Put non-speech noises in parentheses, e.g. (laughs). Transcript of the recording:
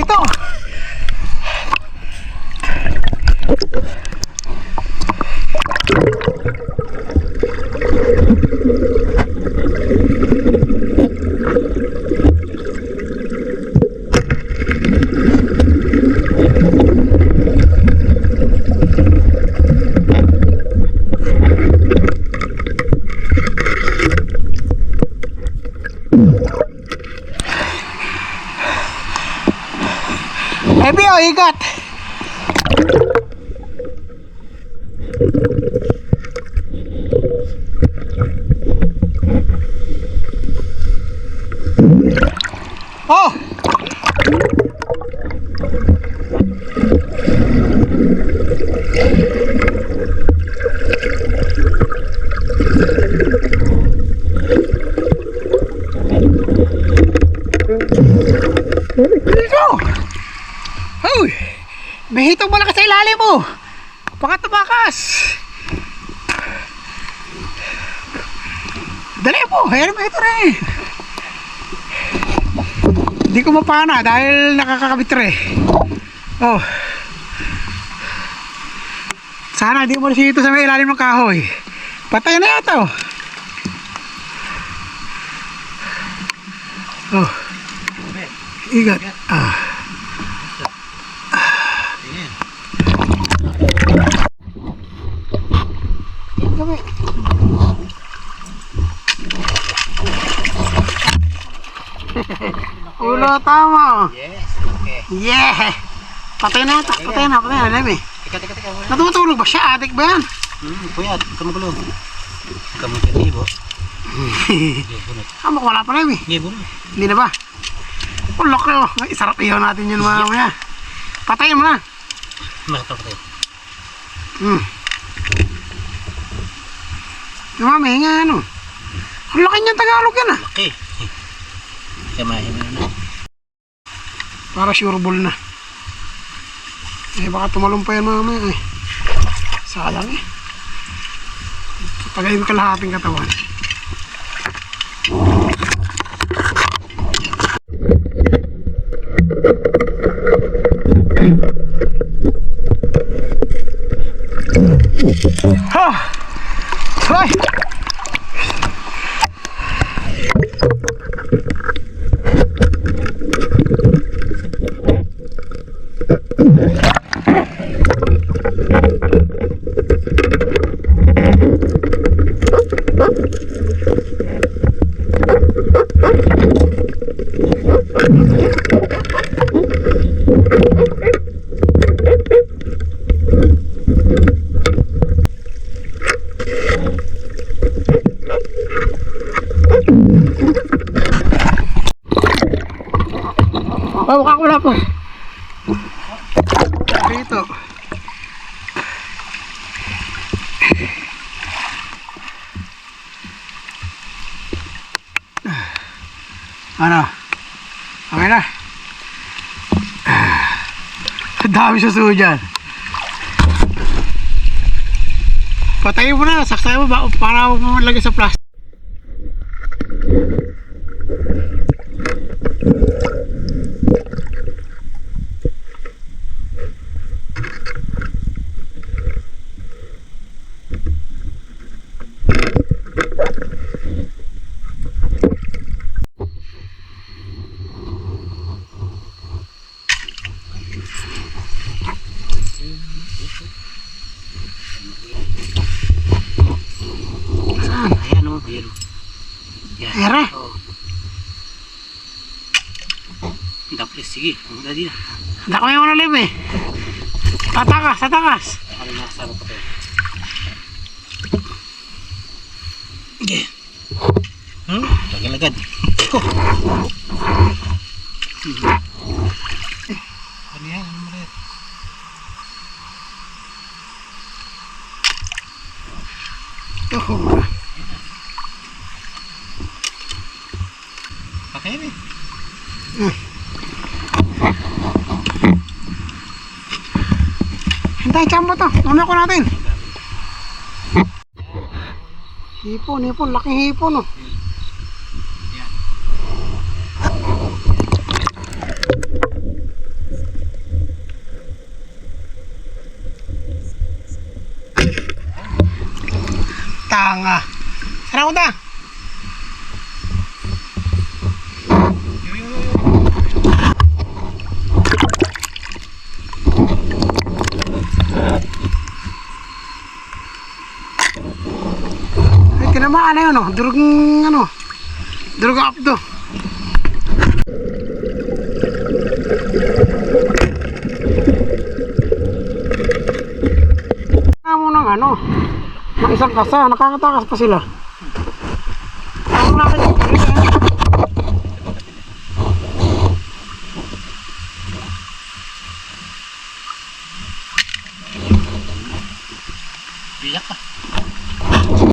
Laki Heavy oh, ikat. Oh! Dito! Hoy! May hitong malakas sa ilalim mo! Baka tumakas! Dali mo! Ayan mo ito rin! Hindi ko mapana dahil nakakakabit rin. Oh. Sana di mo ito sa may ilalim ng kahoy. Patay na ito. Oh. Igat. Ah. (laughs) Ulo tama. Yes, okay. Yeah. Patay na ito. Patay na. Patay na. Lemi. Teka, teka, teka. Natutulog ba siya? Adik ba yan? Hmm, puyat. Kamugulo. Kamukitibo. Gibunot. (laughs) Ah, wala pa Lemi. Gibunot. Hindi na ba? Oh, laki oh. Ay, Sarap ihaw natin yun mamaya. Patayin mo na. Makatapatay. Hmm. Mami, nga ano. Ang laki niyan Tagalog yan ah. Laki. Samahin mo na. Para sure ball na. Eh baka tumalong pa yan mamaya eh. Sayang eh. Tagayin ko kalahating katawan. Ha! Hoy! Oh, mukha ko wala po. Dito. Ano? Okay na. Dami sa suho dyan. Patayin mo na, saksayin mo ba para mo lagay sa plastic. Saan? Ayan o. Ayan o. Yan. Ere. Oo. Tapos, sige. Ang dali na. Dako yung mga lim eh. Tatakas, tatakas. Ano nakasama pa tayo? Sige. Hmm? Lagad-lagad. Ko. Ano yan? Ano mo rin? Oh, Ayun eh. Hintay chambo to. Tuno ko natin. Hipon, hipon. Laking hipon oh. Tanga. Sarang ko ta. Tinamaan na yun, oh. Durog ano, durog ang apdo. Nga mo ng ano, ng isang kasa, nakakatakas pa sila.